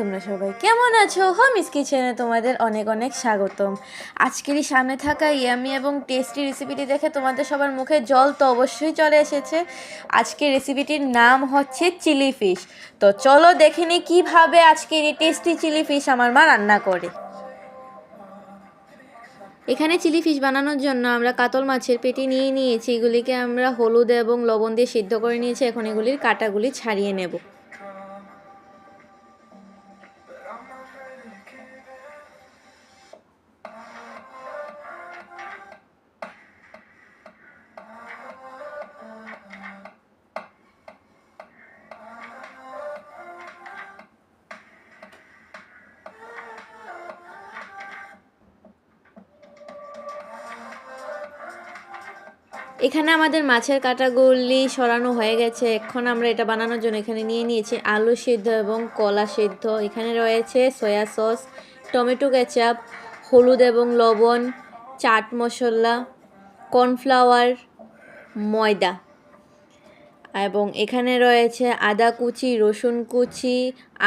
তোমরা সবাই কেমন আছো? হোমিস কিচেনে তোমাদের অনেক অনেক স্বাগতম। আজকেরই সামনে থাকা ইয়ামি এবং টেস্টি রেসিপিটি দেখে তোমাদের সবার মুখে জল তো অবশ্যই চলে এসেছে। আজকের রেসিপিটির নাম হচ্ছে চিলি ফিশ তো চলো দেখে নিই কীভাবে আজকের এই টেস্টি চিলি ফিশ আমার মা রান্না করে। এখানে চিলি ফিশ বানানোর জন্য আমরা কাতল মাছের পেটি নিয়ে নিয়েছি। এগুলিকে আমরা হলুদ এবং লবণ দিয়ে সিদ্ধ করে নিয়েছি। এখন এগুলির কাটাগুলি ছাড়িয়ে নেব। এখানে আমাদের মাছের কাটাগুলি সরানো হয়ে গেছে। এখন আমরা এটা বানানোর জন্য এখানে নিয়ে নিয়েছি আলু সিদ্ধ এবং কলা সিদ্ধ। এখানে রয়েছে সয়া সস, টমেটো কেচাপ, হলুদ এবং লবণ, চাট মশলা, কর্নফ্লাওয়ার, ময়দা এবং এখানে রয়েছে আদা কুচি, রসুন কুচি,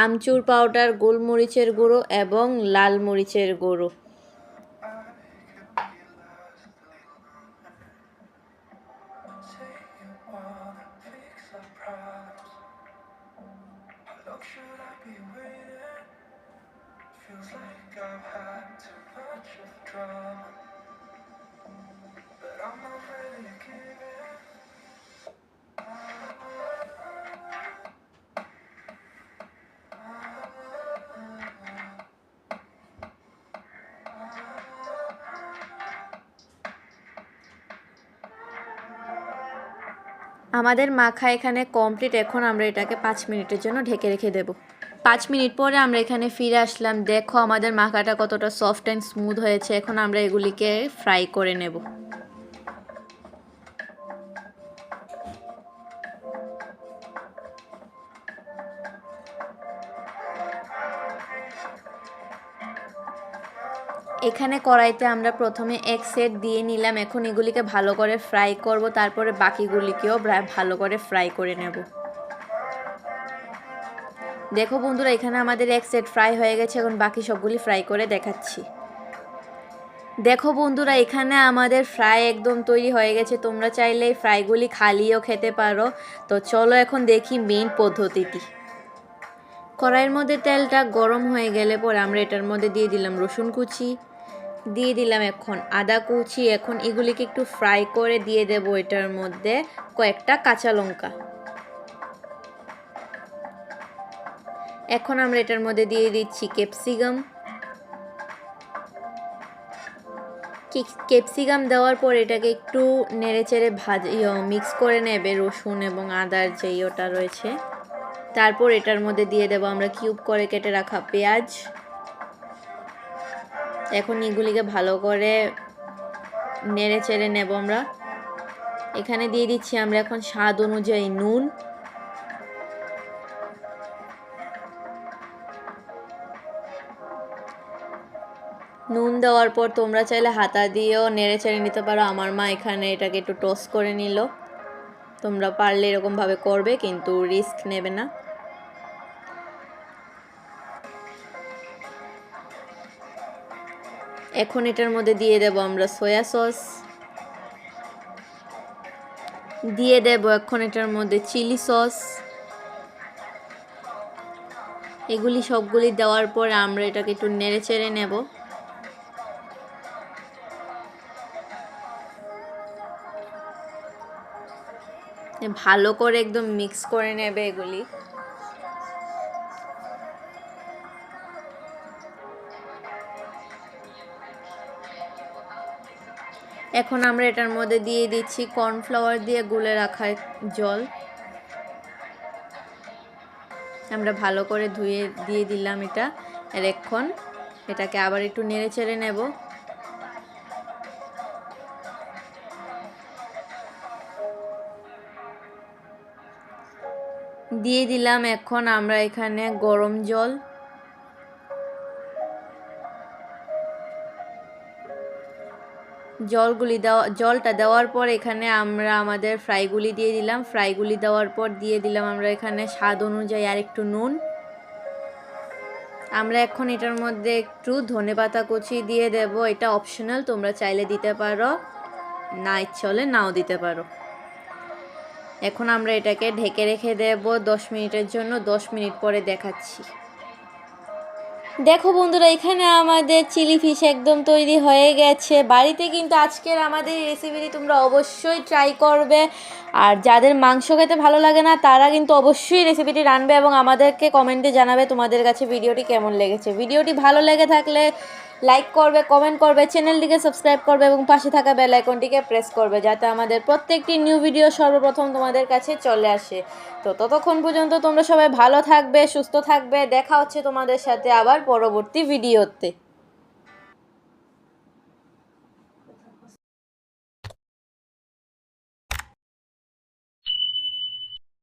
আমচুর পাউডার, গোলমরিচের গুঁড়ো এবং লাল মরিচের গুঁড়ো। Should I be waiting? Feels like I've had too much of drama. But I'm not ready to give in. আমাদের মাখা এখানে কমপ্লিট এখন আমরা এটাকে পাঁচ মিনিটের জন্য ঢেকে রেখে দেব। পাঁচ মিনিট পরে আমরা এখানে ফিরে আসলাম। দেখো আমাদের মাখাটা কতটা সফট অ্যান্ড স্মুথ হয়েছে। এখন আমরা এগুলিকে ফ্রাই করে নেব। এখানে কড়াইতে আমরা প্রথমে এক সেট দিয়ে নিলাম। এখন এগুলিকে ভালো করে ফ্রাই করব। তারপরে বাকিগুলিকেও ভালো করে ফ্রাই করে নেব। দেখো বন্ধুরা, এখানে আমাদের এক সেট ফ্রাই হয়ে গেছে। এখন বাকি সবগুলি ফ্রাই করে দেখাচ্ছি। দেখো বন্ধুরা, এখানে আমাদের ফ্রাই একদম তৈরি হয়ে গেছে। তোমরা চাইলে এই ফ্রাইগুলি খালিও খেতে পারো। তো চলো এখন দেখি মেইন পদ্ধতিটি। কড়াইয়ের মধ্যে তেলটা গরম হয়ে গেলে পরে আমরা এটার মধ্যে দিয়ে দিলাম রসুন কুচি। দিয়ে দিলাম এখন। আদা, কুচি, এখন এগুলিকে একটু ফ্রাই করে দিয়ে দেব এটার মধ্যে কয়েকটা কাঁচা লঙ্কা। এখন আমরা এটার মধ্যে দিয়ে দিচ্ছি ক্যাপসিকাম ক্যাপসিকাম দেওয়ার পর এটাকে একটু নেড়ে চেড়ে ভাজ মিক্স করে নেবে রসুন এবং আদার যে ওটা রয়েছে। তারপর এটার মধ্যে দিয়ে দেবো আমরা কিউব করে কেটে রাখা পেঁয়াজ। এখন এগুলিকে ভালো করে নেড়ে চেড়ে নেব আমরা। এখানে দিয়ে দিচ্ছি আমরা এখন স্বাদ অনুযায়ী নুন। নুন দেওয়ার পর তোমরা চাইলে হাতা দিয়েও নেড়ে চেড়ে নিতে পারো। আমার মা এখানে এটাকে একটু টস করে নিল। তোমরা পারলে এরকমভাবে করবে, কিন্তু রিস্ক নেবে না। এখন এটার মধ্যে দিয়ে দেব আমরা সয়া সস। দিয়ে দেব এখন এটার মধ্যে চিলি সস। এগুলি সবগুলি দেওয়ার পর আমরা এটাকে একটু নেড়ে চেড়ে নেব। ভালো করে একদম মিক্স করে নেবে এগুলি। এখন আমরা এটার মধ্যে দিয়ে দিচ্ছি কর্নফ্লাওয়ার দিয়ে গুলে রাখা জল। আমরা ভালো করে ধুয়ে দিয়ে দিলাম এটা। আর এখন এটাকে আবার একটু নেড়ে চেড়ে নেব। দিয়ে দিলাম এখন আমরা এখানে গরম জল। জলগুলি দেওয়া, জলটা দেওয়ার পর এখানে আমরা আমাদের ফ্রাইগুলি দিয়ে দিলাম। ফ্রাইগুলি দেওয়ার পর দিয়ে দিলাম আমরা এখানে স্বাদ অনুযায়ী আর একটু নুন। আমরা এখন এটার মধ্যে একটু ধনেপাতা কুচি দিয়ে দেব। এটা অপশনাল তোমরা চাইলে দিতে পারো, না ইচ্ছে হলে নাও দিতে পারো। এখন আমরা এটাকে ঢেকে রেখে দেব দশ মিনিটের জন্য। দশ মিনিট পরে দেখাচ্ছি। দেখো বন্ধুরা, এখানে আমাদের চিলি ফিশ একদম তৈরি হয়ে গেছে। বাড়িতে কিন্তু আজকের আমাদের এই রেসিপিটি তোমরা অবশ্যই ট্রাই করবে। আর যাদের মাংস খেতে ভালো লাগে না, তারা কিন্তু অবশ্যই রেসিপিটি রানবে এবং আমাদেরকে কমেন্টে জানাবে তোমাদের কাছে ভিডিওটি কেমন লেগেছে। ভিডিওটি ভালো লেগে থাকলে লাইক করবে কমেন্ট করবে চ্যানেলটিকে সাবস্ক্রাইব করবে এবং পাশে থাকা বেল আইকনটিকে প্রেস করবে যাতে আমাদের প্রত্যেকটি নিউ ভিডিও সর্বপ্রথম তোমাদের কাছে চলে আসে। তো ততক্ষণ পর্যন্ত তোমরা সবাই ভালো থাকবে, সুস্থ থাকবে। দেখা হচ্ছে তোমাদের সাথে আবার পরবর্তী ভিডিওতে